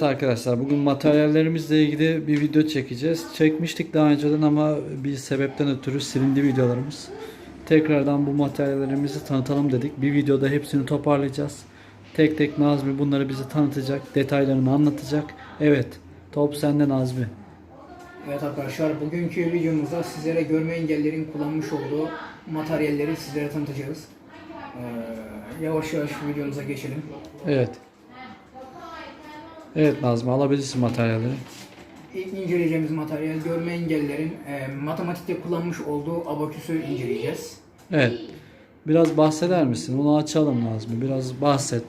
Evet arkadaşlar bugün materyallerimizle ilgili bir video çekeceğiz. Çekmiştik daha önceden ama bir sebepten ötürü silindi videolarımız. Tekrardan bu materyallerimizi tanıtalım dedik. Bir videoda hepsini toparlayacağız. Tek tek Nazmi bunları bize tanıtacak, detaylarını anlatacak. Evet, top sende Nazmi. Evet arkadaşlar bugünkü videomuzda sizlere görme engellerin kullanmış olduğu materyalleri sizlere tanıtacağız. Ee, yavaş yavaş videomuza geçelim. Evet. Evet Nazmi alabilirsin materyalleri. İlk inceleyeceğimiz materyal görme engellerin e, matematikte kullanmış olduğu abaküsü inceleyeceğiz. Evet. Biraz bahseder misin? Onu açalım Nazmi. Biraz bahset.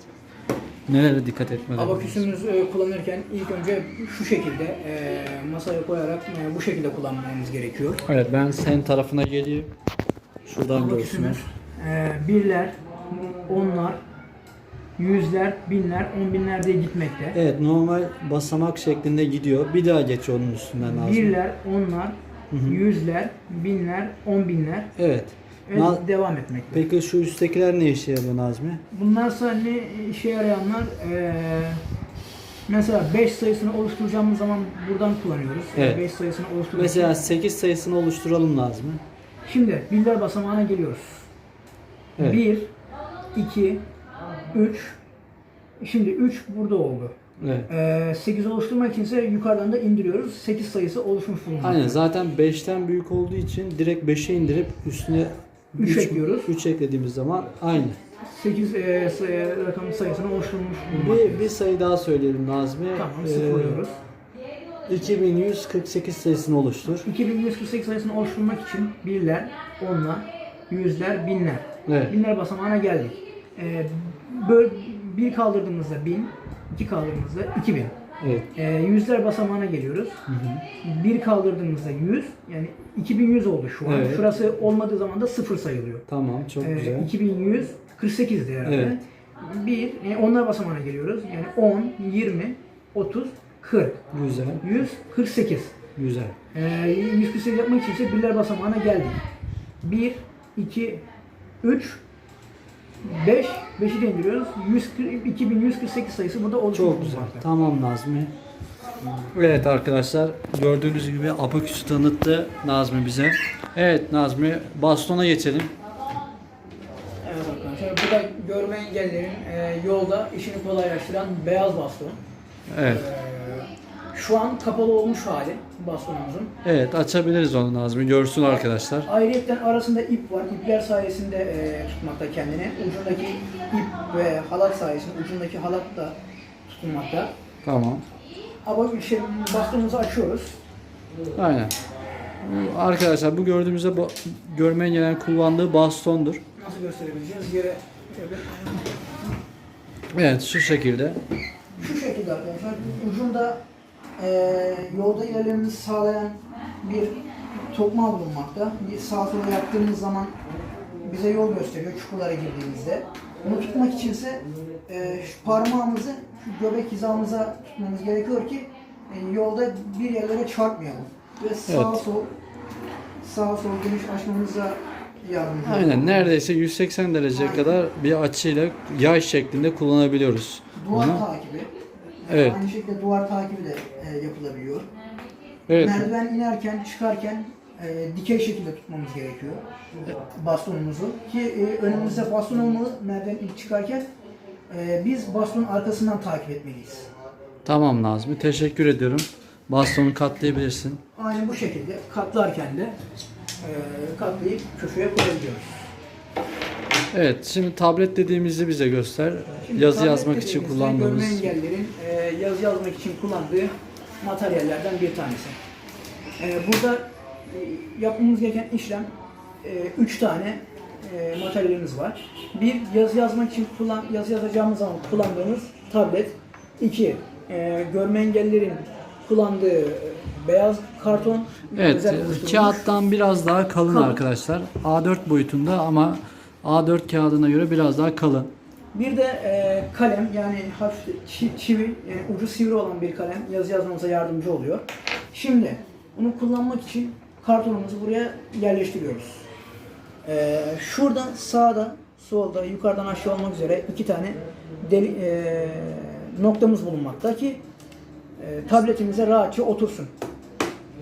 Nelere dikkat etmeli? Abaküsümüzü e, kullanırken ilk önce şu şekilde e, masaya koyarak e, bu şekilde kullanmamız gerekiyor. Evet ben senin tarafına geleyim. Şuradan görsünler. E, birler, onlar, yüzler, binler, on binler diye gitmekte. Evet normal basamak şeklinde gidiyor. Bir daha geç onun üstünden Nazmi. Birler, onlar, yüzler, binler, on binler Evet. ve Na- devam etmekte. Peki şu üsttekiler ne işe yarıyor Nazmi? Bunlarsa ne işe yarayanlar eee, mesela 5 sayısını oluşturacağımız zaman buradan kullanıyoruz. Evet. 5 sayısını oluşturmak Mesela için. 8 sayısını oluşturalım Nazmi. Şimdi birler basamağına geliyoruz. Evet. 1, 2, 3. Şimdi 3 burada oldu. Evet. 8 oluşturmak için ise yukarıdan da indiriyoruz. 8 sayısı oluşmuş bulunmakta. Aynen zaten 5'ten büyük olduğu için direkt 5'e indirip üstüne Üç ekliyoruz. 3 eklediğimiz zaman aynı. 8 eee, sayı, rakam sayısını oluşturmuş bulunmakta. Bir, bir sayı daha söyleyelim Nazmi. Tamam Ee, sıfırlıyoruz. 2148 sayısını oluştur. 2148 sayısını oluşturmak için birler, onlar, yüzler, binler. Evet. Binler basamağına geldik. Ee, böyle bir kaldırdığımızda bin, iki kaldırdığımızda 2000. Evet. Ee, yüzler basamağına geliyoruz. Bir kaldırdığımızda 100, yani 2100 oldu şu an. Evet. Şurası olmadığı zaman da sıfır sayılıyor. Tamam çok Ee, güzel. 2148'di herhalde. Evet. Bir, e, onlar basamağına geliyoruz. Yani 10, 20, 30, 40, Güzel. 148. Güzel. Ee, 148 yapmak için ise birler basamağına geldik. 1, 2, 3, 5, 5'i de indiriyoruz. 140, 2148 sayısı burada oluşmuş Çok güzel. bulunmakta. Tamam Nazmi. Evet arkadaşlar gördüğünüz gibi abaküsü tanıttı Nazmi bize. Evet Nazmi bastona geçelim. Evet arkadaşlar bu da görme engellerin e, yolda işini kolaylaştıran beyaz baston. Evet. Ee, şu an kapalı olmuş hali bastonumuzun. Evet açabiliriz onu Nazmi görsün arkadaşlar. Ayrıyeten arasında ip var. İpler sayesinde e, tutmakta kendini. Ucundaki ip ve halat sayesinde ucundaki halat da tutulmakta. Tamam. Ama şey, bastonumuzu açıyoruz. Aynen. Arkadaşlar bu gördüğümüzde bu görme engellerin kullandığı bastondur. Nasıl gösterebileceğiz? Yere şöyle Evet şu şekilde. şu şekilde arkadaşlar. Ucunda eee yolda ilerlememizi sağlayan bir tokma bulunmakta. Bir sağa sola yaptığımız zaman bize yol gösteriyor çukurlara girdiğimizde. Bunu tutmak içinse eee şu parmağımızı şu göbek hizamıza tutmamız gerekiyor ki e, yolda bir yerlere çarpmayalım. Ve sağa Evet. sol sağa sol geniş açmamıza yardımcı oluyor. Aynen neredeyse 180 derece Aynen. kadar bir açıyla yay şeklinde kullanabiliyoruz. Duvar Bunu. takibi. Evet. Aynı şekilde duvar takibi de e, yapılabiliyor. Evet. Merdiven inerken, çıkarken e, dikey şekilde tutmamız gerekiyor bastonumuzu. Ki e, önümüzde baston olmalı merdiven ilk çıkarken. e, biz bastonun arkasından takip etmeliyiz. Tamam Nazmi teşekkür ediyorum. Bastonu katlayabilirsin. Aynı bu şekilde katlarken de e, katlayıp köşeye koyabiliyoruz. Evet şimdi tablet dediğimizi bize göster. Şimdi Yazı yazmak için kullandığımız. Görme engellerin e, yazı yazmak için kullandığı materyallerden bir tanesi. E, burada e, yapmamız gereken işlem 3 tane e, materyalimiz var. Bir yazı yazmak için kullan yazı yazacağımız zaman kullandığımız tablet. İki e, görme engellerin kullandığı e, beyaz karton. Evet kağıttan biraz daha kalın Kalın. arkadaşlar. A4 boyutunda ama A4 kağıdına göre biraz daha kalın. Bir de e, kalem yani hafif çi- çivi, yani ucu sivri olan bir kalem yazı yazmamıza yardımcı oluyor. Şimdi bunu kullanmak için kartonumuzu buraya yerleştiriyoruz. E, şuradan sağda, solda, yukarıdan aşağı olmak üzere iki tane deli, e, noktamız bulunmakta ki e, tabletimize rahatça otursun.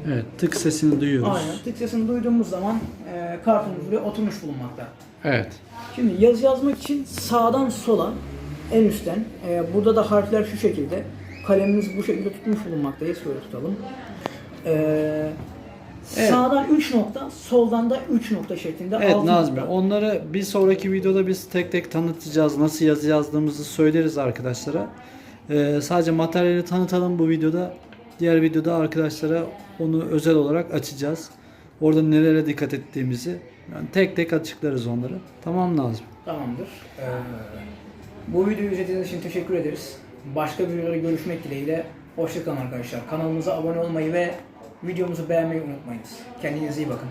Evet, tık sesini duyuyoruz. Aynen. Tık sesini duyduğumuz zaman e, kartımız buraya oturmuş bulunmakta. Evet. Şimdi yazı yazmak için sağdan sola en üstten e, burada da harfler şu şekilde kalemimiz bu şekilde tutmuş bulunmaktayız. Şöyle tutalım. E, Evet. Sağdan 3 nokta, soldan da 3 nokta şeklinde Evet altı Nazmi, nokta. onları bir sonraki videoda biz tek tek tanıtacağız. Nasıl yazı yazdığımızı söyleriz arkadaşlara. Ee, sadece materyali tanıtalım bu videoda. Diğer videoda arkadaşlara onu özel olarak açacağız. Orada nelere dikkat ettiğimizi yani tek tek açıklarız onları. Tamam Nazmi. Tamamdır. E, bu videoyu izlediğiniz için teşekkür ederiz. Başka videoda görüşmek dileğiyle. Hoşçakalın arkadaşlar. Kanalımıza abone olmayı ve videomuzu beğenmeyi unutmayınız. Kendinize iyi bakın.